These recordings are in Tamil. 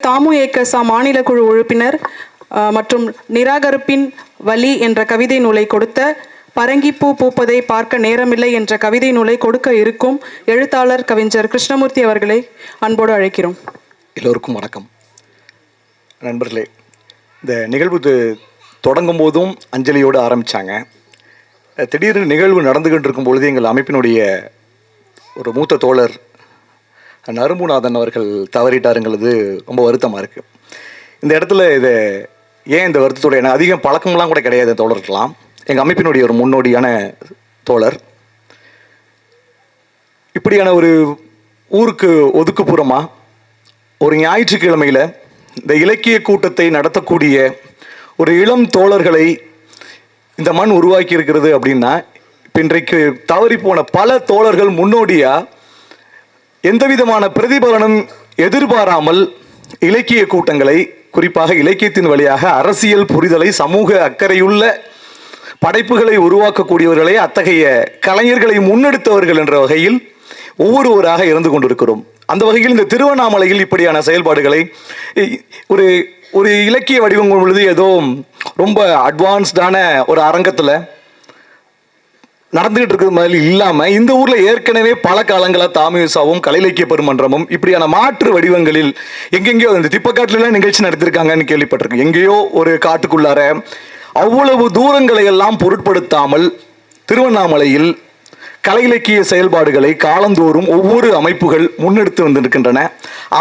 தாமு ஏக்கசா மாநில குழு உறுப்பினர் மற்றும் நிராகரிப்பின் வலி என்ற கவிதை நூலை கொடுத்த பரங்கிப்பூ பூப்பதை பார்க்க நேரமில்லை என்ற கவிதை நூலை கொடுக்க இருக்கும் எழுத்தாளர் கவிஞர் கிருஷ்ணமூர்த்தி அவர்களை அன்போடு அழைக்கிறோம். எல்லோருக்கும் வணக்கம். நண்பர்களே இந்த நிகழ்வு தொடங்கும் போதும் அஞ்சலியோடு ஆரம்பித்தாங்க திடீர்னு நிகழ்வு நடந்துகிட்டு இருக்கும் பொழுது எங்கள் அமைப்பினுடைய ஒரு மூத்த தோழர் நறுமுநாதன் அவர்கள் தவறிட்டாருங்கிறது ரொம்ப வருத்தமாக இருக்குது இந்த இடத்துல இது ஏன் இந்த வருத்தத்தோட எனக்கு அதிகம் பழக்கம்லாம் கூட கிடையாது தோழர்களாம் எங்கள் அமைப்பினுடைய ஒரு முன்னோடியான தோழர். இப்படியான ஒரு ஊருக்கு ஒதுக்குப்புறமாக ஒரு ஞாயிற்றுக்கிழமையில் இந்த இலக்கிய கூட்டத்தை நடத்தக்கூடிய ஒரு இளம் தோழர்களை இந்த மண் உருவாக்கி இருக்கிறது அப்படின்னா இன்றைக்கு தவறி போன பல தோழர்கள் முன்னோடியாக எந்தவிதமான பிரதிபலனும் எதிர்பாராமல் இலக்கிய கூட்டங்களை குறிப்பாக இலக்கியத்தின் வழியாக அரசியல் புரிதலை சமூக அக்கறையுள்ள படைப்புகளை உருவாக்கக்கூடியவர்களே அத்தகைய கலைஞர்களை முன்னெடுத்தவர்கள் என்ற வகையில் ஒவ்வொருவராக இருந்து கொண்டிருக்கிறோம். அந்த வகையில் இந்த திருவண்ணாமலையில் இப்படியான செயல்பாடுகளை இ- ஒரு ஒரு இலக்கிய வடிவம் பொழுது ஏதோ ரொம்ப அட்வான்ஸ்டான ஒரு அரங்கத்தில் நடந்துகிட்டு இருக்கிற மாதிரி இல்லாம இந்த ஊர்ல ஏற்கனவே பல காலங்களா தாமிசாவும் கலைலக்கிய பெருமன்றமும் இப்படியான மாற்று வடிவங்களில் எங்கெங்கேயோ இந்த திப்பக்காட்டிலலாம் நிகழ்ச்சி நடத்திருக்காங்கன்னு கேள்விப்பட்டிருக்கேன். எங்கேயோ ஒரு காட்டுக்குள்ளார அவ்வளவு தூரங்களை எல்லாம் பொருட்படுத்தாமல் திருவண்ணாமலையில் கலை இலக்கிய செயல்பாடுகளை காலந்தோறும் ஒவ்வொரு அமைப்புகள் முன்னெடுத்து வந்திருக்கின்றன.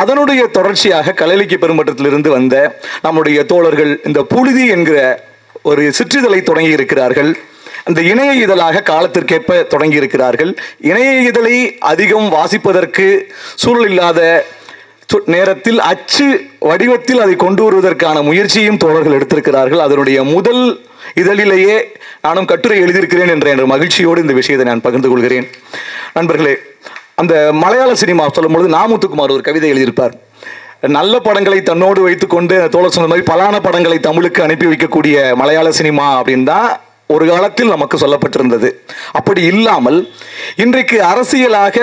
அதனுடைய தொடர்ச்சியாக கலை இலக்கிய பெருமன்றத்திலிருந்து வந்த நம்முடைய தோழர்கள் இந்த புழுதி என்கிற ஒரு சிற்றிதழை தொடங்கி இருக்கிறார்கள் அந்த இணைய இதழாக காலத்திற்கேற்ப தொடங்கி இருக்கிறார்கள் இணைய இதழை அதிகம் வாசிப்பதற்கு சூழல் இல்லாத சு- நேரத்தில் அச்சு வடிவத்தில் அதை கொண்டு வருவதற்கான முயற்சியும் தோழர்கள் எடுத்திருக்கிறார்கள். அதனுடைய முதல் இதழிலேயே நானும் கட்டுரை எழுதியிருக்கிறேன் என்ற என்ற மகிழ்ச்சியோடு இந்த விஷயத்தை நான் பகிர்ந்து கொள்கிறேன். நண்பர்களே அந்த மலையாள சினிமா சொல்லும்பொழுது நாமுத்துக்குமார் ஒரு கவிதை எழுதியிருப்பார். நல்ல படங்களை தன்னோடு வைத்துக்கொண்டு தோழர் சொன்ன மாதிரி பலான படங்களை தமிழுக்கு அனுப்பி வைக்கக்கூடிய மலையாள சினிமா அப்படின்னு தான் ஒரு காலத்தில் நமக்கு சொல்லப்பட்டிருந்தது. அப்படி இல்லாமல் இன்றைக்கு அரசியலாக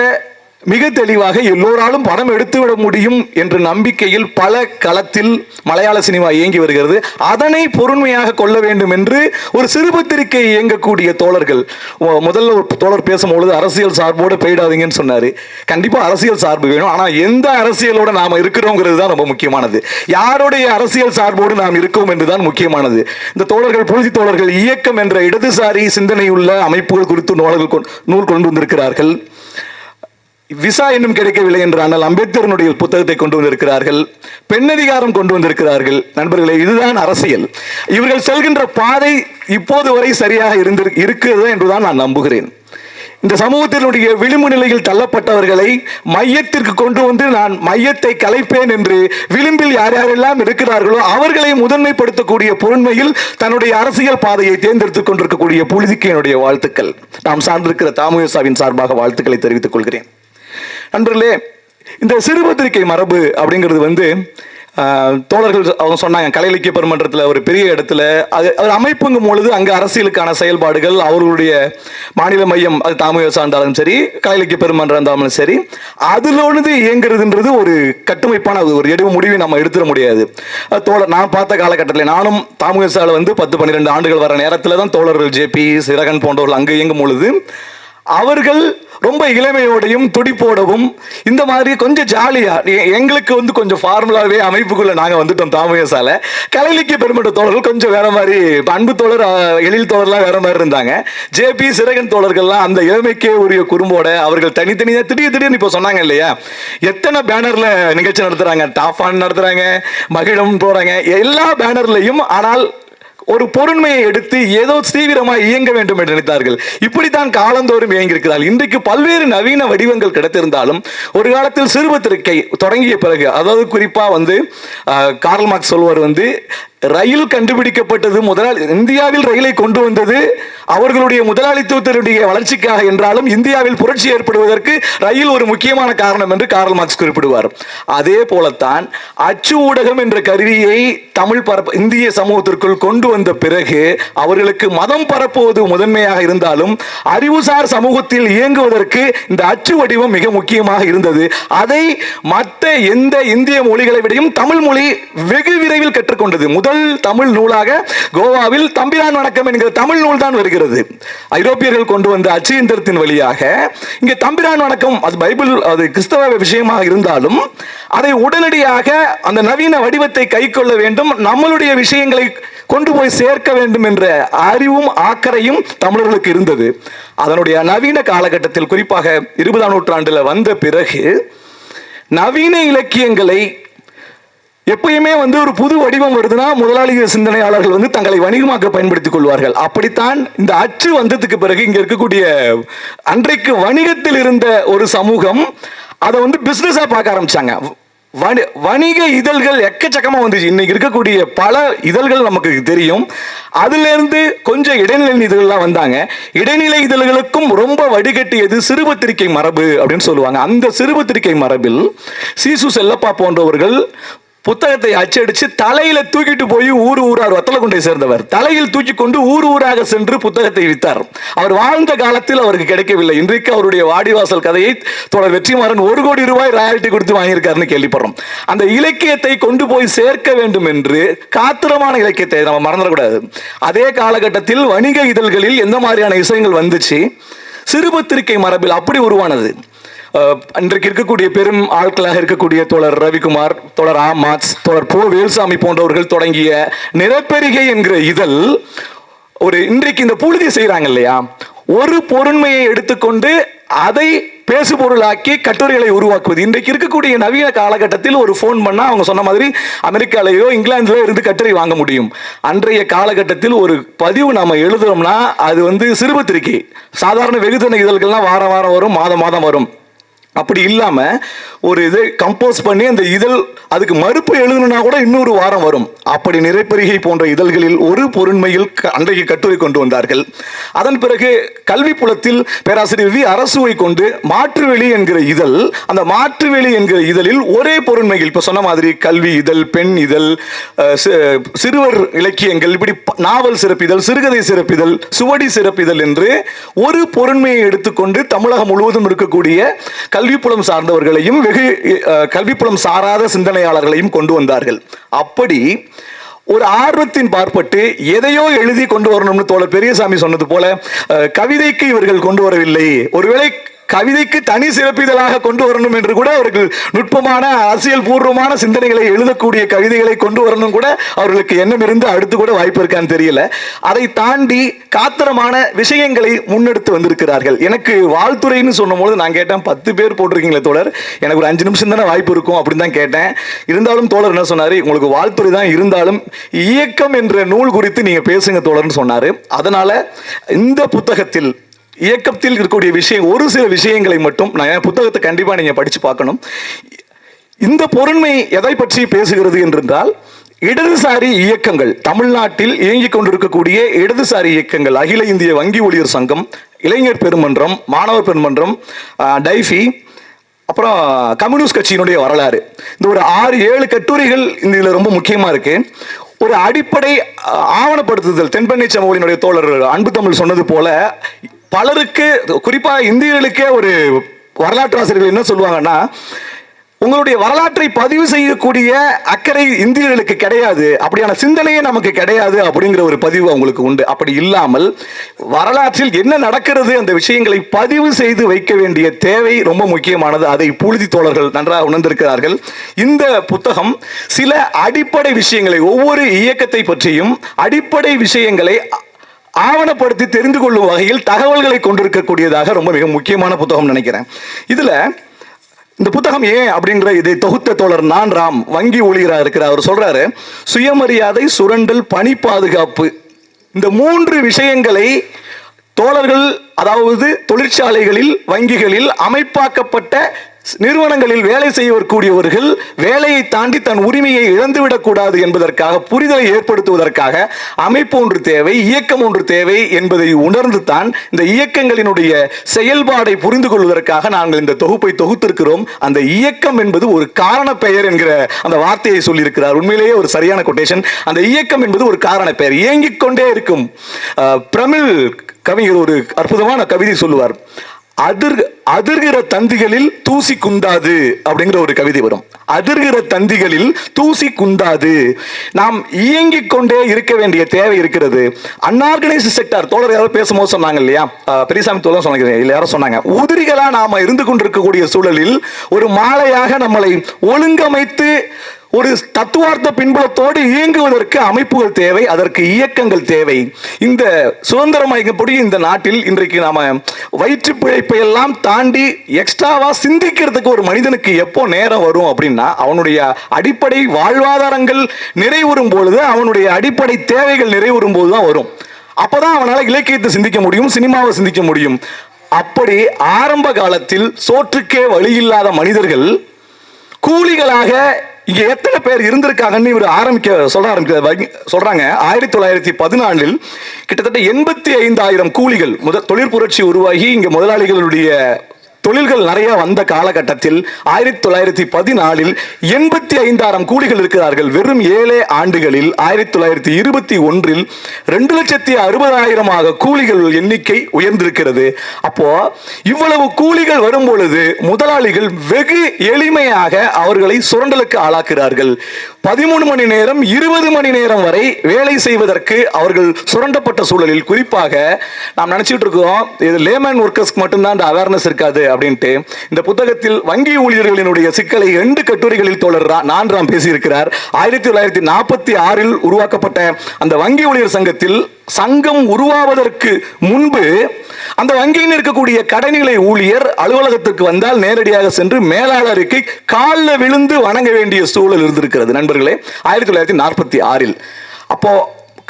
மிக தெளிவாக எல்லோராலும் படம் எடுத்துவிட முடியும் என்ற நம்பிக்கையில் பல களத்தில் மலையாள சினிமா இயங்கி வருகிறது. அதனை பொறுமையாக கொள்ள வேண்டும் என்று ஒரு சிறுபத்திரிக்கை இயங்கக்கூடிய தோழர்கள் முதல்ல ஒரு தோழர் பேசும்பொழுது அரசியல் சார்போடு போயிடாதீங்கன்னு சொன்னார். கண்டிப்பாக அரசியல் சார்பு வேணும். ஆனால் எந்த அரசியலோட நாம இருக்கிறோங்கிறது தான் ரொம்ப முக்கியமானது. யாருடைய அரசியல் சார்போடு நாம் இருக்கோம் என்று தான் முக்கியமானது. இந்த தோழர்கள் புழுதி தோழர்கள் இயக்கம் என்ற இடதுசாரி சிந்தனையுள்ள அமைப்புகள் குறித்து நூல்கள் நூல் கொண்டு வந்திருக்கிறார்கள். விசா இன்னும் கிடைக்கவில்லை என்று ஆனால் அம்பேத்கரனுடைய புத்தகத்தை கொண்டு வந்திருக்கிறார்கள் பெண்ணதிகாரம் கொண்டு வந்திருக்கிறார்கள். நண்பர்களே இதுதான் அரசியல். இவர்கள் செல்கின்ற பாதை இப்போது வரை சரியாக இருந்து இருக்கிறது என்றுதான் நான் நம்புகிறேன். இந்த சமூகத்தினுடைய விளிம்பு நிலையில் தள்ளப்பட்டவர்களை மையத்திற்கு கொண்டு வந்து நான் மையத்தை கலைப்பேன் என்று விளிம்பில் யார் யாரெல்லாம் இருக்கிறார்களோ அவர்களை முதன்மைப்படுத்தக்கூடிய பொருண்மையில் தன்னுடைய அரசியல் பாதையை தேர்ந்தெடுத்துக் கொண்டிருக்கக்கூடிய புழுதிக்கு என்னுடைய வாழ்த்துக்கள். நாம் சார்ந்திருக்கிற தாமுயசாவின் சார்பாக வாழ்த்துக்களை தெரிவித்துக் கொள்கிறேன். நண்பர்களே இந்த சிறுபத்திரிகை மரபு அப்படிங்கிறது வந்து தோழர்கள் அவங்க சொன்னாங்க கலை இலக்கிய பெருமன்றத்தில் ஒரு பெரிய இடத்துல அது அது அமைப்புங்கும் பொழுது அங்கே அரசியலுக்கான செயல்பாடுகள் அவர்களுடைய மாநில மையம் அது தாமியோசா இருந்தாலும் சரி கலை இலக்கிய பெருமன்றம் இருந்தாலும் சரி அதிலோடு இயங்குறதுன்றது ஒரு கட்டுமைப்பான அது ஒரு எடுவு முடிவை நம்ம எடுத்துட முடியாது. அது தோழர் நான் பார்த்த காலகட்டத்தில் நானும் தாமியோசாவில் வந்து பத்து பன்னிரெண்டு ஆண்டுகள் வர நேரத்தில் தான் தோழர்கள் ஜேபி சிறகன் போன்றவர்கள் அங்கே இயங்கும் பொழுது அவர்கள் ரொம்ப இளமையோடையும் துடிப்போடவும் இந்த மாதிரி கொஞ்சம் ஜாலியா எங்களுக்கு வந்து கொஞ்சம் ஃபார்முலாவே அமைப்புக்குள்ள நாங்கள் வந்துட்டோம் தாமயசால கலைலிக்கிய பெருமட்ட தோழர்கள் கொஞ்சம் வேற மாதிரி அன்பு தோழர் எழில் தோழர்லாம் வேற மாதிரி இருந்தாங்க. ஜேபி சிறகன் தோழர்கள்லாம் அந்த இளமைக்கே உரிய குறும்போட அவர்கள் தனித்தனியாக திடீர் திடீர்னு இப்போ சொன்னாங்க இல்லையா? எத்தனை பேனர்ல நிகழ்ச்சி நடத்துறாங்க? டாஃபான் நடத்துகிறாங்க நடத்துறாங்க மகிழம் போறாங்க எல்லா பேனர்லையும் ஆனால் ஒரு பொருண்மையை எடுத்து ஏதோ தீவிரமாக இயங்க வேண்டும் என்று நினைத்தார்கள். இப்படித்தான் காலந்தோறும் இயங்கியிருக்கிறார்கள் இன்றைக்கு பல்வேறு நவீன வடிவங்கள் கிடைத்திருந்தாலும் ஒரு காலத்தில் சிறுபத்திரிகை தொடங்கிய பிறகு அதாவது குறிப்பா வந்து கார்ல் மார்க் சொல்வர் வந்து ரயில் கண்டுபிடிக்கப்பட்டது முதலாளி இந்தியாவில் ரயிலை கொண்டு வந்தது அவர்களுடைய முதலாளித்துவத்தினுடைய வளர்ச்சிக்காக என்றாலும் இந்தியாவில் புரட்சி ஏற்படுவதற்கு ரயில் ஒரு முக்கியமான காரணம் என்று கார்ல் மார்க்ஸ் குறிப்பிடுவார். அதே போலத்தான் அச்சு ஊடகம் என்ற கருவியை தமிழ் பரப்ப இந்திய சமூகத்திற்குள் கொண்டு வந்த பிறகு அவர்களுக்கு மதம் பரப்புவது முதன்மையாக இருந்தாலும் அறிவுசார் சமூகத்தில் இயங்குவதற்கு இந்த அச்சு வடிவம் மிக முக்கியமாக இருந்தது. அதை மற்ற எந்த இந்திய மொழிகளை விடையும் தமிழ் மொழி வெகு விரைவில் கற்றுக்கொண்டது. முதல் முதல் தமிழ் நூலாக கோவாவில் தம்பிரான் வணக்கம் என்கிற தமிழ் நூல் தான் வருகிறது. ஐரோப்பியர்கள் கொண்டு வந்த அச்சயந்திரத்தின் வழியாக இங்கே தம்பிரான் வணக்கம் அது பைபிள் அது கிறிஸ்தவ விஷயமாக இருந்தாலும் அதை உடனடியாக அந்த நவீன வடிவத்தை கை கொள்ள வேண்டும் நம்மளுடைய விஷயங்களை கொண்டு போய் சேர்க்க வேண்டும் என்ற அறிவும் ஆக்கரையும் தமிழர்களுக்கு இருந்தது. அதனுடைய நவீன காலகட்டத்தில் குறிப்பாக இருபதாம் நூற்றாண்டில் வந்த பிறகு நவீன இலக்கியங்களை எப்பயுமே வந்து ஒரு புது வடிவம் வருதுன்னா முதலாளிக சிந்தனையாளர்கள் வந்து தங்களை வணிகமாக்க பயன்படுத்திக் கொள்வார்கள். அப்படித்தான் இந்த அச்சு வந்ததுக்கு பிறகு இங்க இருக்கக்கூடிய அன்றைக்கு வணிகத்தில் இருந்த ஒரு சமூகம் அதை வந்து பிசினஸா பார்க்க ஆரம்பிச்சாங்க. வணி- வணிக இதழ்கள் எக்கச்சக்கமாக வந்துச்சு. இன்னைக்கு இருக்கக்கூடிய பல இதழ்கள் நமக்கு தெரியும். அதுலேருந்து கொஞ்சம் இடைநிலை இதழ்கள்லாம் வந்தாங்க. இடைநிலை இதழ்களுக்கும் ரொம்ப வடிகட்டியது சிறுபத்திரிகை மரபு அப்படின்னு சொல்லுவாங்க. அந்த சிறுபத்திரிகை மரபில் சீசு செல்லப்பா போன்றவர்கள் புத்தகத்தை அச்சடிச்சு தலையில தூக்கிட்டு போய் ஊர் ஊரார் வத்தலகுண்டை சேர்ந்தவர். தலையில் தூக்கி கொண்டு ஊர் ஊராக சென்று புத்தகத்தை வித்தார். அவர் வாழ்ந்த காலத்தில் அவருக்கு கிடைக்கவில்லை. இன்றைக்கு அவருடைய வாடிவாசல் கதையை தொடர் வெற்றிமாறன் ஒரு கோடி ரூபாய் ராயல்டி கொடுத்து வாங்கியிருக்காருன்னு கேள்விப்படுறோம். அந்த இலக்கியத்தை கொண்டு போய் சேர்க்க வேண்டும் என்று காத்திரமான இலக்கியத்தை நம்ம மறந்துடக்கூடாது. அதே காலகட்டத்தில் வணிக இதழ்களில் எந்த மாதிரியான விஷயங்கள் வந்துச்சு? சிறுபத்திரிகை மரபில் அப்படி உருவானது. இன்றைக்கு இருக்கக்கூடிய பெரும் ஆட்களாக இருக்கக்கூடிய தோழர் ரவிக்குமார் தோழர் ஆ தோழர் போ வேல்சாமி போன்றவர்கள் தொடங்கிய நிறப்பெருகை என்கிற இதழ் ஒரு இன்றைக்கு இந்த புழுதி செய்கிறாங்க இல்லையா? ஒரு பொருண்மையை எடுத்துக்கொண்டு அதை பேசுபொருளாக்கி கட்டுரைகளை உருவாக்குவது. இன்றைக்கு இருக்கக்கூடிய நவீன காலகட்டத்தில் ஒரு ஃபோன் பண்ணால் அவங்க சொன்ன மாதிரி அமெரிக்காலேயோ இங்கிலாந்துலயோ இருந்து கட்டுரை வாங்க முடியும். அன்றைய காலகட்டத்தில் ஒரு பதிவு நம்ம எழுதுறோம்னா அது வந்து சிறுபத்திரிக்கை சாதாரண வெகுஜன இதழ்கள்லாம் வாரம் வாரம் வரும் மாதம் மாதம் வரும். அப்படி இல்லாமல் ஒரு இதை கம்போஸ் பண்ணி அந்த இதழ் அதுக்கு மறுப்பு எழுதணும்னா கூட இன்னொரு வாரம் வரும். அப்படி நிறைப்பெருகை போன்ற இதழ்களில் ஒரு பொருண்மையில் அன்றைக்கு கட்டுரை கொண்டு வந்தார்கள். அதன் பிறகு கல்வி புலத்தில் பேராசிரியர் வி. அரசுவை கொண்டு மாற்றுவெளி என்கிற இதழ் அந்த மாற்றுவெளி என்கிற இதழில் ஒரே பொருண்மையில் இப்போ சொன்ன மாதிரி கல்வி இதழ் பெண் இதழ் சிறுவர் இலக்கியங்கள் இப்படி நாவல் சிறப்பிதழ் சிறுகதை சிறப்பிதழ் சுவடி சிறப்பிதழ் என்று ஒரு பொருண்மையை எடுத்துக்கொண்டு தமிழகம் முழுவதும் இருக்கக்கூடிய கல்விப்புலம் சார்ந்தவர்களையும் வெகு அஹ், கல்விப்புலம் சாராத சிந்தனையாளர்களையும் கொண்டு வந்தார்கள். அப்படி ஒரு ஆர்வத்தின் பார்ப்பட்டு எதையோ எழுதி கொண்டு வரணும்னு தோழர் பெரியசாமி சொன்னது போல கவிதைக்கு இவர்கள் கொண்டு வரவில்லை. ஒருவேளை கவிதைக்கு தனி சிறப்பிதழாக கொண்டு வரணும் என்று கூட அவர்கள் நுட்பமான அரசியல் பூர்வமான சிந்தனைகளை எழுதக்கூடிய கவிதைகளை கொண்டு வரணும் கூட அவர்களுக்கு எண்ணம் இருந்து அடுத்து கூட வாய்ப்பு இருக்கான்னு தெரியல. அதை தாண்டி காத்திரமான விஷயங்களை முன்னெடுத்து வந்திருக்கிறார்கள். எனக்கு வாழ்த்துறைன்னு சொன்னபோது நான் கேட்டேன் பத்து பேர் போட்டிருக்கீங்களே தோழர். எனக்கு ஒரு அஞ்சு நிமிஷம் தானே வாய்ப்பு இருக்கும் அப்படின்னு தான் கேட்டேன். இருந்தாலும் தோழர் என்ன சொன்னார்? உங்களுக்கு வாழ்த்துறை தான் இருந்தாலும் இயக்கம் என்ற நூல் குறித்து நீங்கள் பேசுங்க தோழர்னு சொன்னார். அதனால் இந்த புத்தகத்தில் இயக்கத்தில் இருக்கக்கூடிய விஷயம் ஒரு சில விஷயங்களை மட்டும் நான் என் புத்தகத்தை கண்டிப்பாக நீங்கள் படித்து பார்க்கணும். இந்த பொருண்மை எதை பற்றி பேசுகிறது என்றால் இடதுசாரி இயக்கங்கள் தமிழ்நாட்டில் இயங்கிக் கொண்டிருக்கக்கூடிய இடதுசாரி இயக்கங்கள் அகில இந்திய வங்கி ஊழியர் சங்கம் இளைஞர் பெருமன்றம் மாணவர் பெருமன்றம் டைஃபி அப்புறம் கம்யூனிஸ்ட் கட்சியினுடைய வரலாறு. இந்த ஒரு ஆறு ஏழு கட்டுரைகள் இதில் ரொம்ப முக்கியமாக இருக்கு. ஒரு அடிப்படை ஆவணப்படுத்துதல் தென்பெண்ணை சமூகினுடைய தோழர் அன்பு தமிழ் சொன்னது போல பலருக்கு குறிப்பாக இந்தியர்களுக்கே ஒரு வரலாற்று ஆசிரியர்கள் என்ன சொல்லுவாங்கன்னா உங்களுடைய வரலாற்றை பதிவு செய்யக்கூடிய அக்கறை இந்தியர்களுக்கு கிடையாது அப்படியான சிந்தனையே நமக்கு கிடையாது அப்படிங்கிற ஒரு பதிவு அவங்களுக்கு உண்டு. அப்படி இல்லாமல் வரலாற்றில் என்ன நடக்கிறது அந்த விஷயங்களை பதிவு செய்து வைக்க வேண்டிய தேவை ரொம்ப முக்கியமானது. அதை புழுதி தோழர்கள் நன்றாக உணர்ந்திருக்கிறார்கள். இந்த புத்தகம் சில அடிப்படை விஷயங்களை ஒவ்வொரு இயக்கத்தை பற்றியும் அடிப்படை விஷயங்களை ஆவணப்படுத்தி தெரிந்து கொள்ளும் வகையில் தகவல்களை கொண்டிருக்கக்கூடியதாக ரொம்ப மிக முக்கியமான புத்தகம் நினைக்கிறேன். இதில் இந்த புத்தகம் ஏன் அப்படிங்கிற இதை தொகுத்த தோழர் நான் ராம் வங்கி ஊழியராக இருக்கிறார். அவர் சொல்றாரு சுயமரியாதை சுரண்டல் பணி பாதுகாப்பு இந்த மூன்று விஷயங்களை தோழர்கள் அதாவது தொழிற்சாலைகளில் வங்கிகளில் அமைப்பாக்கப்பட்ட நிறுவனங்களில் வேலை செய்யக்கூடியவர்கள் வேலையை தாண்டி தன் உரிமையை இழந்துவிடக் கூடாது என்பதற்காக புரிதலை ஏற்படுத்துவதற்காக அமைப்பு ஒன்று தேவை இயக்கம் ஒன்று தேவை என்பதை உணர்ந்து தான் இந்த இயக்கங்களினுடைய செயல்பாடை புரிந்து கொள்வதற்காக நாங்கள் இந்த தொகுப்பை தொகுத்திருக்கிறோம். அந்த இயக்கம் என்பது ஒரு காரண பெயர் என்கிற அந்த வார்த்தையை சொல்லியிருக்கிறார். உண்மையிலேயே ஒரு சரியான கொட்டேஷன் அந்த இயக்கம் என்பது ஒரு காரண பெயர். இயங்கிக் கொண்டே இருக்கும். பிரமிழ் கவிஞர் ஒரு அற்புதமான கவிதை சொல்லுவார். அதிர் அதிர்கிற தந்திகளில் தூசி குந்தாது அப்படிங்கிற ஒரு கவிதை வரும். அதிர்கிற தந்திகளில் தூசி குந்தாது. நாம் இயங்கிக் கொண்டே இருக்க வேண்டிய தேவை இருக்கிறது. அன்ஆர்கனைஸ்டு செக்டார் தோழர் யாரோ பேசும்போது சொன்னாங்க இல்லையா? பெரியசாமி தோழர் சொன்னாங்க இல்லை யாரோ சொன்னாங்க உதிரிகளாக நாம் இருந்து கொண்டிருக்கக்கூடிய சூழலில் ஒரு மாலையாக நம்மளை ஒழுங்கமைத்து ஒரு தத்துவார்த்த பின்புலத்தோடு இயங்குவதற்கு அமைப்புகள் தேவை அதற்கு இயக்கங்கள் தேவை. இந்த சுதந்திரமாக்கப்படி இந்த நாட்டில் இன்றைக்கு நாம வயிற்று பிழைப்பை எல்லாம் தாண்டி எக்ஸ்ட்ராவா சிந்திக்கிறதுக்கு ஒரு மனிதனுக்கு எப்போ நேரம் வரும் அப்படின்னா அவனுடைய அடிப்படை வாழ்வாதாரங்கள் நிறைவுறும் பொழுது அவனுடைய அடிப்படை தேவைகள் நிறைவுறும் போது தான் வரும். அப்போதான் அவனால் இலக்கியத்தை சிந்திக்க முடியும் சினிமாவை சிந்திக்க முடியும். அப்படி ஆரம்ப காலத்தில் சோற்றுக்கே வழி இல்லாத மனிதர்கள் கூலிகளாக இங்க எத்தனை பேர் இருந்திருக்காங்கன்னு இவர் ஆரம்பிக்க சொல்ல ஆரம்பிக்க சொல்றாங்க. ஆயிரத்தி தொள்ளாயிரத்தி பதினாலில் கிட்டத்தட்ட எண்பத்தி ஐந்தாயிரம் கூலிகள் முதல் தொழிற் புரட்சி உருவாகி இங்க முதலாளிகளுடைய தொழில்கள் நிறைய வந்த காலகட்டத்தில் ஆயிரத்தி தொள்ளாயிரத்தி பதினாலில் எண்பத்தி ஐந்தாயிரம் கூலிகள் இருக்கிறார்கள். வெறும் ஏழே ஆண்டுகளில் ஆயிரத்தி தொள்ளாயிரத்தி இருபத்தி ஒன்றில் ரெண்டு லட்சத்தி அறுபதாயிரமாக கூலிகள் எண்ணிக்கை உயர்ந்திருக்கிறது. அப்போ இவ்வளவு கூலிகள் வரும் பொழுது முதலாளிகள் வெகு எளிமையாக அவர்களை சுரண்டலுக்கு ஆளாக்குகிறார்கள். பதிமூணு மணி நேரம் இருபது மணி நேரம் வரை வேலை செய்வதற்கு அவர்கள் சுரண்டப்பட்ட சூழலில் குறிப்பாக நாம் நினைச்சிட்டு இருக்கோம் இது லேமன் ஒர்க்கர்ஸ்க்கு மட்டும்தான் இந்த அவேர்னஸ் இருக்காது. அப்படின்ட்டு இந்த புத்தகத்தில் வங்கி ஊழியர்களினுடைய சிக்கலை ரெண்டு கட்டுரைகளில் தோழர் நான்காம் பேசியிருக்கிறார். ஆயிரத்தி தொள்ளாயிரத்தி நாற்பத்தி ஆறில் உருவாக்கப்பட்ட அந்த வங்கி ஊழியர் சங்கத்தில் சங்கம் உருவாவதற்கு முன்பு அந்த வங்கியில் இருக்கக்கூடிய கடைநிலை ஊழியர் அலுவலகத்திற்கு வந்தால் நேரடியாக சென்று மேலாளருக்கு காலில் விழுந்து வணங்க வேண்டிய சூழல் இருந்திருக்கிறது. நண்பர்களே ஆயிரத்தி தொள்ளாயிரத்தி நாற்பத்தி ஆறில். அப்போ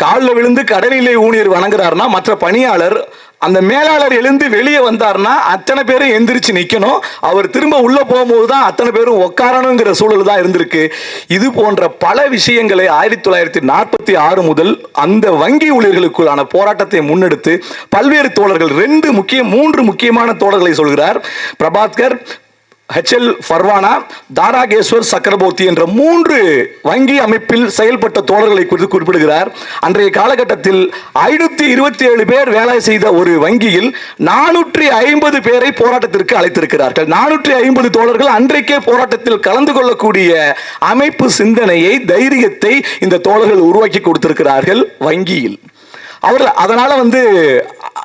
காலில் விழுந்து கடைநிலை ஊழியர் வணங்குறாருன்னா மற்ற பணியாளர் அந்த மேலாளர் எழுந்து வெளியே வந்தார்னா அத்தனை பேரும் எந்திரிச்சு நிற்கணும் அவர் திரும்ப உள்ளே போகும்போது தான் அத்தனை பேரும் உட்காரணுங்கிற சூழல் தான் இருந்திருக்கு. இது போன்ற பல விஷயங்களை ஆயிரத்தி தொள்ளாயிரத்தி நாற்பத்தி ஆறு முதல் அந்த வங்கி ஊழியர்களுக்குள்ளான போராட்டத்தை முன்னெடுத்து பல்வேறு தோழர்கள் ரெண்டு முக்கிய மூன்று முக்கியமான தோழர்களை சொல்கிறார். பிரபாத்கர் ஹெச்எல் ஃபர்வானா தாராகேஸ்வர் சக்கரபோர்த்தி என்ற மூன்று வங்கி அமைப்பில் செயல்பட்ட தோழர்களை குறித்து குறிப்பிடுகிறார். அன்றைய காலகட்டத்தில் ஐநூற்றி இருபத்தி ஏழு பேர் வேலை செய்த ஒரு வங்கியில் நானூற்றி ஐம்பது பேரை போராட்டத்திற்கு அழைத்திருக்கிறார்கள். நானூற்றி ஐம்பது தோழர்கள் அன்றைக்கே போராட்டத்தில் கலந்து கொள்ளக்கூடிய அமைப்பு சிந்தனையை தைரியத்தை இந்த தோழர்கள் உருவாக்கி கொடுத்திருக்கிறார்கள் வங்கியில். அவர்கள் அதனால் வந்து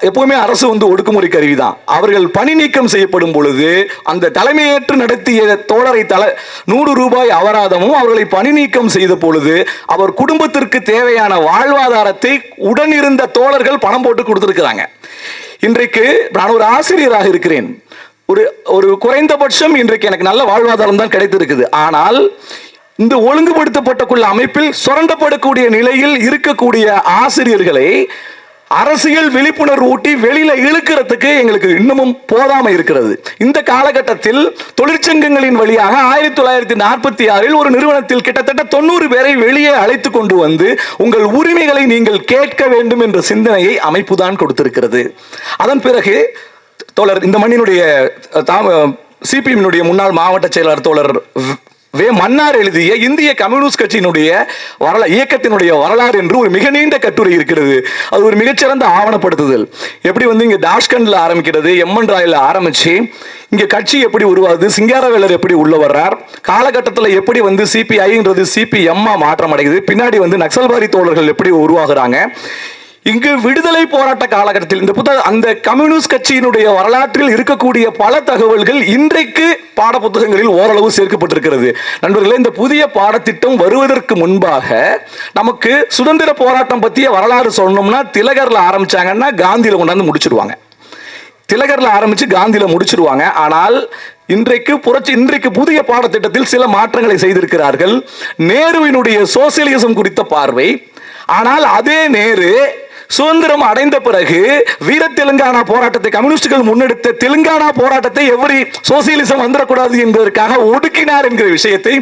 எப்பவுமே அரசு வந்து ஒடுக்குமுறை கருவி தான் அவர்கள் பணி நீக்கம் செய்யப்படும் பொழுது அந்த தலைமையேற்று நடத்திய தோழரை தல நூறு ரூபாய் அபராதமும் அவர்களை பணி நீக்கம் செய்த பொழுது அவர் குடும்பத்திற்கு தேவையான வாழ்வாதாரத்தை உடனிருந்த தோழர்கள் பணம் போட்டு கொடுத்துருக்கிறாங்க. இன்றைக்கு நான் ஒரு ஆசிரியராக இருக்கிறேன். ஒரு ஒரு குறைந்தபட்சம் இன்றைக்கு எனக்கு நல்ல வாழ்வாதாரம் தான் கிடைத்திருக்குது. ஆனால் இந்த ஒழுங்குபடுத்தப்பட்டக்குள்ள அமைப்பில் சுரண்டப்படக்கூடிய நிலையில் இருக்கக்கூடிய ஆசிரியர்களை அரசியல் விழிப்புணர்வு ஊட்டி வெளியில இழுக்கிறதுக்கு எங்களுக்கு இன்னமும் போதாம இருக்கிறது. இந்த காலகட்டத்தில் தொழிற்சங்கங்களின் வழியாக ஆயிரத்தி தொள்ளாயிரத்தி நாற்பத்தி ஆறில் ஒரு நிறுவனத்தில் கிட்டத்தட்ட தொண்ணூறு பேரை வெளியே அழைத்து கொண்டு வந்து உங்கள் உரிமைகளை நீங்கள் கேட்க வேண்டும் என்ற சிந்தனையை அமைப்புதான் கொடுத்திருக்கிறது. அதன் பிறகு தோழர் இந்த மண்ணினுடைய சிபிஎம்னுடைய முன்னாள் மாவட்ட செயலாளர் தோழர் வே- மன்னார் எழுதிய இந்திய கம்யூனிஸ்ட் கட்சியினுடைய வரலா இயக்கத்தினுடைய வரலாறு என்று ஒரு மிக நீண்ட கட்டுரை இருக்கிறது. அது ஒரு மிகச்சிறந்த ஆவணப்படுத்துதல். எப்படி வந்து இங்கே டாஷ்கண்டில் ஆரம்பிக்கிறது எம்என் ராயில் ஆரம்பித்து இங்கே கட்சி எப்படி உருவாகுது சிங்காரவேலர் எப்படி உள்ள வர்றார் காலகட்டத்தில் எப்படி வந்து சிபிஐன்றது சிபிஎம்மா மாற்றம் அடையுது பின்னாடி வந்து நக்சல்வாரி தோழர்கள் எப்படி உருவாகுறாங்க இங்கு விடுதலை போராட்ட காலகட்டத்தில் இந்த புத்தக அந்த கம்யூனிஸ்ட் கட்சியினுடைய வரலாற்றில் இருக்கக்கூடிய பல தகவல்கள் இன்றைக்கு பாட புத்தகங்களில் ஓரளவு சேர்க்கப்பட்டிருக்கிறது. நண்பர்களே இந்த புதிய பாடத்திட்டம் வருவதற்கு முன்பாக நமக்கு சுதந்திர போராட்டம் பற்றிய வரலாறு சொல்லணும்னா திலகரில் ஆரம்பிச்சாங்கன்னா காந்தியில் கொண்டாந்து முடிச்சிருவாங்க. திலகரில் ஆரம்பித்து காந்தியில் முடிச்சிருவாங்க. ஆனால் இன்றைக்கு புரட்சி இன்றைக்கு புதிய பாடத்திட்டத்தில் சில மாற்றங்களை செய்திருக்கிறார்கள். நேருவினுடைய சோசியலிசம் குறித்த பார்வை. ஆனால் அதே நேரு சுதந்திரம் அடைந்த பிறகு வீர தெலுங்கானா போராட்டத்தை கம்யூனிஸ்டுகள் முன்னெடுத்த தெலுங்கானா போராட்டத்தை எவரி சோசியலிசம் வந்துடக்கூடாது என்பதற்காக ஒடுக்கினார் என்கிற விஷயத்தை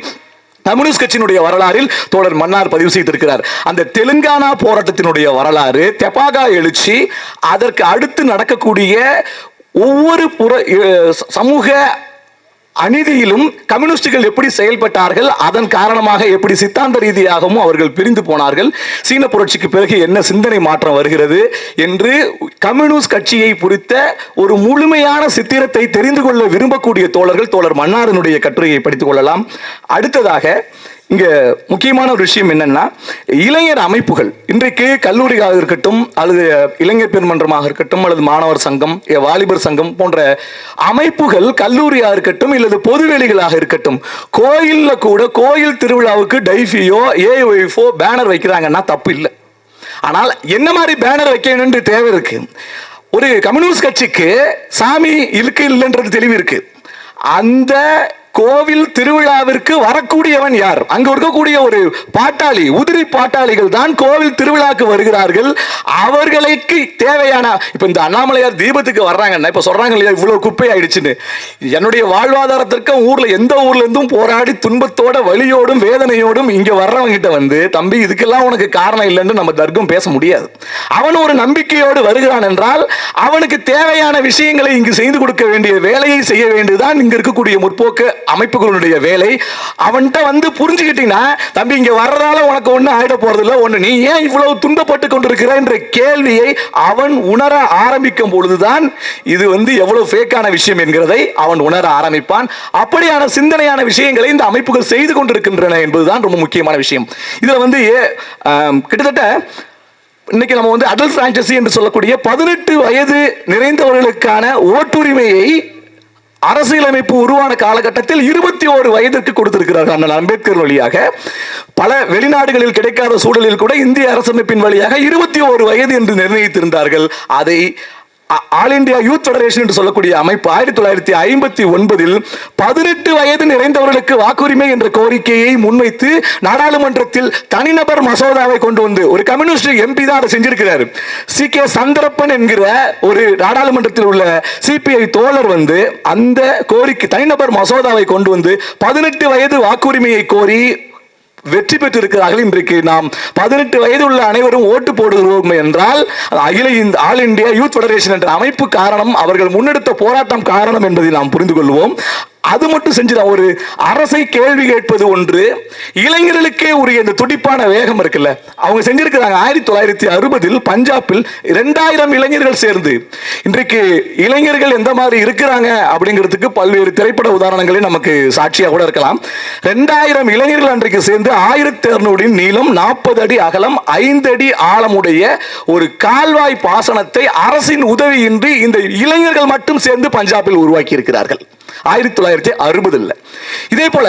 கம்யூனிஸ்ட் கட்சியினுடைய வரலாறில் தோழர் மன்னார் பதிவு செய்திருக்கிறார். அந்த தெலுங்கானா போராட்டத்தினுடைய வரலாறு தெபாகா எழுச்சி அதற்கு அடுத்து நடக்கக்கூடிய ஒவ்வொரு புற சமூக அநீதியிலும் கம்யூனிஸ்டுகள் எப்படி செயல்பட்டார்கள் அதன் காரணமாக எப்படி சித்தாந்த ரீதியாகவும் அவர்கள் பிரிந்து போனார்கள் சீன புரட்சிக்கு பிறகு என்ன சிந்தனை மாற்றம் வருகிறது என்று கம்யூனிஸ்ட் கட்சியை குறித்த ஒரு முழுமையான சித்திரத்தை தெரிந்து கொள்ள விரும்பக்கூடிய தோழர்கள் தோழர் மன்னாரனுடைய கட்டுரையை படித்துக் கொள்ளலாம். அடுத்ததாக இங்கே முக்கியமான ஒரு விஷயம் என்னன்னா இளைஞர் அமைப்புகள். இன்றைக்கு கல்லூரியாக இருக்கட்டும் அல்லது இளைஞர் பெருமன்றமாக இருக்கட்டும் அல்லது மாணவர் சங்கம் வாலிபர் சங்கம் போன்ற அமைப்புகள் கல்லூரியாக இருக்கட்டும் இல்லது பொதுவெளிகளாக இருக்கட்டும் கோயிலில் கூட கோயில் திருவிழாவுக்கு டைஃபியோ ஏஒய்ஃபோ பேனர் வைக்கிறாங்கன்னா தப்பு இல்லை. ஆனால் என்ன மாதிரி பேனர் வைக்கணும்னு தேவை இருக்கு? ஒரு கம்யூனிஸ்ட் கட்சிக்கு சாமி இருக்கு இல்லைன்றது தெளிவு இருக்கு. அந்த கோவில் திருவிழாவிற்கு வரக்கூடியவன் யார்? அங்கு இருக்கக்கூடிய ஒரு பாட்டாளி உதிரி பாட்டாளிகள் தான் கோவில் திருவிழாக்கு வருகிறார்கள். அவர்களுக்கு தேவையான இப்ப இந்த அண்ணாமலையார் தீபத்துக்கு வர்றாங்கன்னா இப்ப சொல்றாங்க இல்லையா இவ்வளவு குப்பை ஆயிடுச்சுன்னு என்னுடைய வாழ்வாதாரத்திற்கு ஊர்ல எந்த ஊர்ல இருந்தும் போராடி துன்பத்தோட வலியோடும் வேதனையோடும் இங்க வர்றவங்க கிட்ட வந்து தம்பி இதுக்கெல்லாம் உனக்கு காரணம் இல்லைன்னு நம்ம தர்க்கம் பேச முடியாது. அவன் ஒரு நம்பிக்கையோடு வருகிறான் என்றால் அவனுக்கு தேவையான விஷயங்களை இங்கு செய்து கொடுக்க வேண்டிய வேலையை செய்ய வேண்டியதுதான் இங்க இருக்கக்கூடிய முற்போக்கு அமைப்புகளுடைய வேலை. அவன்கிட்ட வந்து புரிஞ்சுக்கிட்டீங்கன்னா தம்பி இங்கே வர்றதால உனக்கு ஒன்றும் ஆகிட போகிறது இல்லை ஒன்று நீ ஏன் இவ்வளவு துன்பப்பட்டு கொண்டிருக்கிற என்ற கேள்வியை அவன் உணர ஆரம்பிக்கும் பொழுதுதான் இது வந்து எவ்வளவு ஃபேக்கான விஷயம் என்கிறதை அவன் உணர ஆரம்பிப்பான். அப்படியான சிந்தனையான விஷயங்களை இந்த அமைப்புகள் செய்து கொண்டிருக்கின்றன என்பதுதான் ரொம்ப முக்கியமான விஷயம். இதில் வந்து ஏ- கிட்டத்தட்ட இன்னைக்கு நம்ம வந்து அடல் பிரான்சஸி என்று சொல்லக்கூடிய பதினெட்டு வயது நிறைந்தவர்களுக்கான ஓட்டுரிமையை அரசியலமைப்பு உருவான காலகட்டத்தில் இருபத்தி ஓரு வயதிற்கு கொடுத்திருக்கிறார்கள் அண்ணல் அம்பேத்கர் வழியாக. பல வெளிநாடுகளில் கிடைக்காத சூழலில் கூட இந்திய அரசமைப்பின் வழியாக இருபத்தி ஓரு வயது என்று நிர்ணயித்திருந்தார்கள். அதை ஆல் இந்தியா யூத் ஃபெடரேஷன் என்று சொல்லக்கூடிய அமைப்பு ஆயிரத்தி தொள்ளாயிரத்தி ஐம்பத்தி ஒன்பதில் பதினெட்டு வயது நிறைந்தவர்களுக்கு வாக்குரிமை என்ற கோரிக்கையை முன்வைத்து நாடாளுமன்றத்தில் தனிநபர் மசோதாவை கொண்டு வந்து ஒரு கம்யூனிஸ்ட் எம்பி தான் அதை செஞ்சிருக்கிறார். சி. கே. சந்திரப்பன் என்கிற ஒரு நாடாளுமன்றத்தில் உள்ள சிபிஐ தோழர் வந்து அந்த கோரிக்கை தனிநபர் மசோதாவை கொண்டு வந்து பதினெட்டு வயது வாக்குரிமையை கோரி வெற்றி பெற்றிருக்கிறார்கள். இன்றைக்கு நாம் பதினெட்டு வயது உள்ள அனைவரும் ஓட்டு போடுகிறோம் என்றால் அகில இந்த ஆல் இந்தியா யூத் ஃபெடரேஷன் என்ற அமைப்பு காரணம் அவர்கள் முன்னெடுத்த போராட்டம் காரணம் என்பதை நாம் புரிந்து கொள்வோம் அது மட்டும் செஞ்சுதான் ஒரு அரசை கேள்வி கேட்பது ஒன்று இளைஞர்களுக்கே உரிய இந்த துடிப்பான வேகம் இருக்குல்ல. அவங்க செஞ்சிருக்கிறாங்க. ஆயிரத்தி தொள்ளாயிரத்தி அறுபதில் பஞ்சாபில் இரண்டாயிரம் இளைஞர்கள் சேர்ந்து இன்றைக்கு இளைஞர்கள் எந்த மாதிரி இருக்கிறாங்க அப்படிங்கிறதுக்கு பல்வேறு திரைப்பட உதாரணங்களே நமக்கு சாட்சியாக கூட இருக்கலாம். ரெண்டாயிரம் இளைஞர்கள் அன்றைக்கு சேர்ந்து ஆயிரத்தி அறுநூறு நீளம் நாற்பது அடி அகலம் ஐந்து அடி ஆழமுடைய ஒரு கால்வாய் பாசனத்தை அரசின் உதவியின்றி இந்த இளைஞர்கள் மட்டும் சேர்ந்து பஞ்சாபில் உருவாக்கி இருக்கிறார்கள் ஆயிரத்தி தொள்ளாயிரத்தி அறுபதுல இதே போல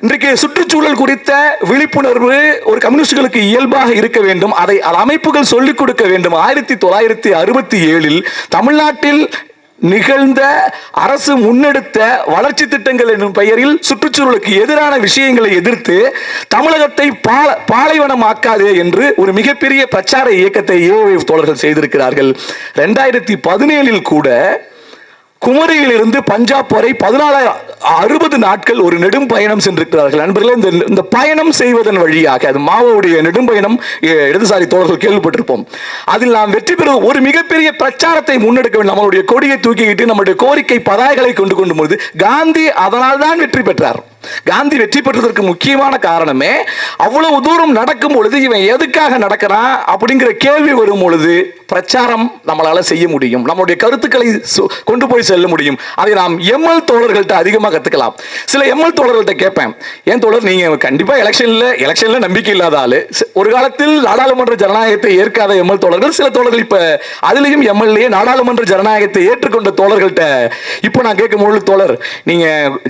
இன்றைக்கு சுற்றுச்சூழல் குறித்த விழிப்புணர்வு ஒரு கம்யூனிஸ்டுகளுக்கு இயல்பாக இருக்க வேண்டும். அதை அமைப்புகள் சொல்லிக் கொடுக்க வேண்டும். ஆயிரத்தி தொள்ளாயிரத்தி அறுபத்தி ஏழில் தமிழ்நாட்டில் நிகழ்ந்த அரசு முன்னெடுத்த வளர்ச்சி திட்டங்கள் என்னும் பெயரில் சுற்றுச்சூழலுக்கு எதிரான விஷயங்களை எதிர்த்து தமிழகத்தை பால பாலைவனமாக்காதே என்று ஒரு மிகப்பெரிய பிரச்சார இயக்கத்தை ஏஓஎஃப் தோழர்கள் செய்திருக்கிறார்கள். ரெண்டாயிரத்தி பதினேழில் கூட குமரியிலிருந்து பஞ்சாப் வரை பதினாலாயிரம் அறுபது நாட்கள் ஒரு நெடும் பயணம் சென்றிருக்கிறார்கள். நண்பர்களே இந்த இந்த பயணம் செய்வதன் வழியாக அது மாவோடைய நெடும் பயணம் இடதுசாரி தோழர்கள் கேள்விப்பட்டிருப்போம். அதில் நாம் வெற்றி பெற ஒரு மிகப்பெரிய பிரச்சாரத்தை முன்னெடுக்க வேண்டும். நம்மளுடைய கொடியை தூக்கிக்கிட்டு நம்முடைய கோரிக்கை பதாய்களை கொண்டு கொண்டு போது காந்தி அதனால் தான் வெற்றி பெற்றார். காந்தி வெற்றி பெற்றதற்கு முக்கியமான காரணமே அவ்வளவு தூரம் நடக்கும் பொழுது இவன் எதுக்காக நடக்கிறான் அப்படிங்கிற கேள்வி வரும் பொழுது பிரச்சாரம் நம்மளால செய்ய முடியும். நம்மளுடைய கருத்துக்களை கொண்டு போய் செல்ல முடியும். அதை நாம் எம்எல் தோழர்கள்ட்ட அதிகமாக கத்துக்கலாம். சில எம்எல் தோழர்கள்ட்ட கேட்பேன் ஏன் தோழர் நீங்க கண்டிப்பா எலெக்ஷன்ல எலெக்ஷன்ல நம்பிக்கை இல்லாத ஒரு காலத்தில் நாடாளுமன்ற ஜனநாயகத்தை ஏற்காத எம்எல் தோழர்கள் சில தோழர்கள் இப்ப அதுலயும் எம்எல்ஏ நாடாளுமன்ற ஜனநாயகத்தை ஏற்றுக்கொண்ட தோழர்கள்ட்ட இப்போ நான் கேட்கும் பொழுது தோழர் நீங்க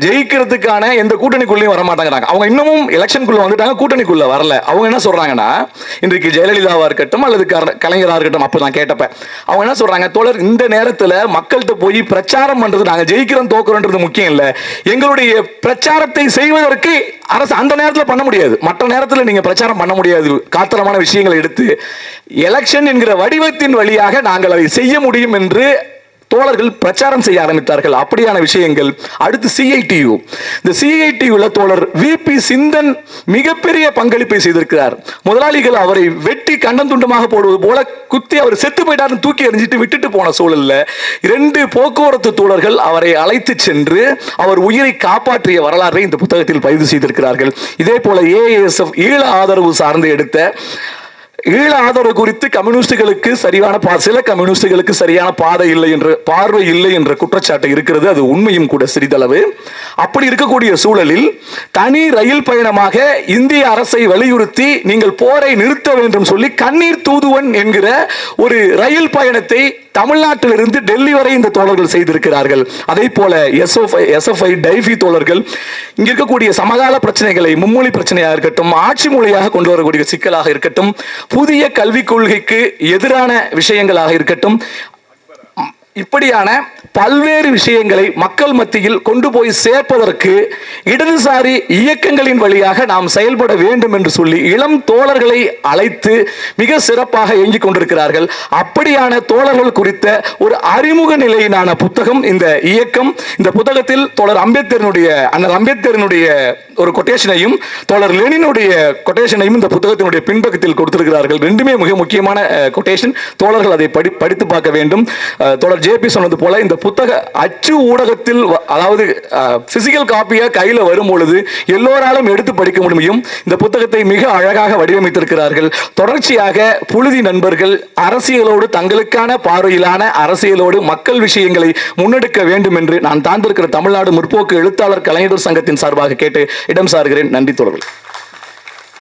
ஜெயிக்கிறதுக்கான எந்த கூட்டணிக்குள்ளேயும் வர மாட்டாங்கிறாங்க அவங்க இன்னமும் எலெக்ஷனுக்குள்ள வந்துட்டாங்க கூட்டணிக்குள்ள வரல. அவங்க என்ன சொல்றாங்கன்னா இன்றைக்கு ஜெயலலிதாவா இருக்கட்டும் அல்லது கலைஞராக இருக்கட்டும் அப்போ நான் கேட்டப்ப அவங்க என்ன சொல்றாங்க தோழர் இந்த நேரத்தில் மக்கள்கிட்ட போய் பிரச்சாரம் பண்றது நாங்கள் ஜெயிக்கிறோம் தோக்குறோன்றது முக்கியம் இல்லை. எங்களுடைய பிரச்சாரத்தை செய்வதற்கு அரசு அந்த நேரத்தில் பண்ண முடியாது. மற்ற நேரத்தில் நீங்கள் பிரச்சாரம் பண்ண முடியாது. காத்திரமான விஷயங்களை எடுத்து எலெக்ஷன் என்கிற வடிவத்தின் வழியாக நாங்கள் அதை செய்ய முடியும் என்று தோழர்கள் பிரச்சாரம் செய்ய ஆரம்பித்தார்கள். அப்படியான விஷயங்கள். அடுத்து சிஐடியு இந்த சிஐடியுல தோழர் விபி சிந்தன் மிகப்பெரிய பங்களிப்பை செய்திருக்கிறார். முதலாளிகள் அவரை வெட்டி கண்டம் துண்டமாக போடுவது போல குத்தி அவர் செத்து போயிட்டாருன்னு தூக்கி எறிஞ்சிட்டு விட்டுட்டு போன சூழல்ல இரண்டு போக்குவரத்து தோழர்கள் அவரை அழைத்து சென்று அவர் உயிரை காப்பாற்றிய வரலாறை இந்த புத்தகத்தில் பதிவு செய்திருக்கிறார்கள். இதே போல ஏஎஸ்எஃப் ஈழ ஆதரவு சார்ந்து எடுத்த ஈழ ஆதரவு குறித்து கம்யூனிஸ்டுகளுக்கு சரியான சில கம்யூனிஸ்டுகளுக்கு சரியான பாதை இல்லை என்ற பார்வை இல்லை என்ற குற்றச்சாட்டு இருக்கிறது. அது உண்மையும் கூட சிறிதளவு. அப்படி இருக்கக்கூடிய சூழலில் தனி ரயில் பயணமாக இந்திய அரசை வலியுறுத்தி நீங்கள் போரை நிறுத்த வேண்டும் சொல்லி கண்ணீர் தூதுவன் என்கிற ஒரு ரயில் பயணத்தை தமிழ்நாட்டிலிருந்து டெல்லி வரை இந்த தோழர்கள் செய்திருக்கிறார்கள். அதே போல எஸ்எஃப்ஐ எஸ்எஃப்ஐ டைஃபி தோழர்கள் இங்க இருக்கக்கூடிய சமகால பிரச்சனைகளை மும்மொழி பிரச்சனையாக இருக்கட்டும் ஆட்சி மொழியாக கொண்டு வரக்கூடிய சிக்கலாக இருக்கட்டும் புதிய கல்விக் கொள்கைக்கு எதிரான விஷயங்களாக இருக்கட்டும் இப்படியான பல்வேறு விஷயங்களை மக்கள் மத்தியில் கொண்டு போய் சேர்ப்பதற்கு இடதுசாரி இயக்கங்களின் வழியாக நாம் செயல்பட வேண்டும் என்று சொல்லி இளம் தோழர்களை அழைத்து மிக சிறப்பாக இயங்கிக் கொண்டிருக்கிறார்கள். அப்படியான தோழர்கள் குறித்த ஒரு அறிமுக நிலையிலான புத்தகம் இந்த இயக்கம். இந்த புத்தகத்தில் தோழர் அம்பேத்கரனுடைய அண்ணல் அம்பேத்கரனுடைய ஒரு கொட்டேஷனையும் தோழர் லெனினுடைய கொட்டேஷனையும் இந்த புத்தகத்தினுடைய பின்பக்கத்தில் கொடுத்திருக்கிறார்கள். ரெண்டுமே மிக முக்கியமான கொட்டேஷன் தோழர்கள் அதை படி படித்து பார்க்க வேண்டும். தோழர் ஜேபி சொன்னது போல இந்த புத்தக அச்சு ஊடகத்தில் அதாவது பிசிக்கல் காப்பியாக கையில் வரும் பொழுது எல்லோராலும் எடுத்து படிக்க முடியும். இந்த புத்தகத்தை மிக அழகாக வடிவமைத்திருக்கிறார்கள். தொடர்ச்சியாக புழுதி நண்பர்கள் அரசியலோடு தங்களுக்கான பார்வையிலான அரசியலோடு மக்கள் விஷயங்களை முன்னெடுக்க வேண்டும் என்று நான் தாழ்ந்திருக்கிற தமிழ்நாடு முற்போக்கு எழுத்தாளர் கலைஞர் சங்கத்தின் சார்பாக கேட்டு இடம் சாருகிறேன். நன்றி தொடர்கள்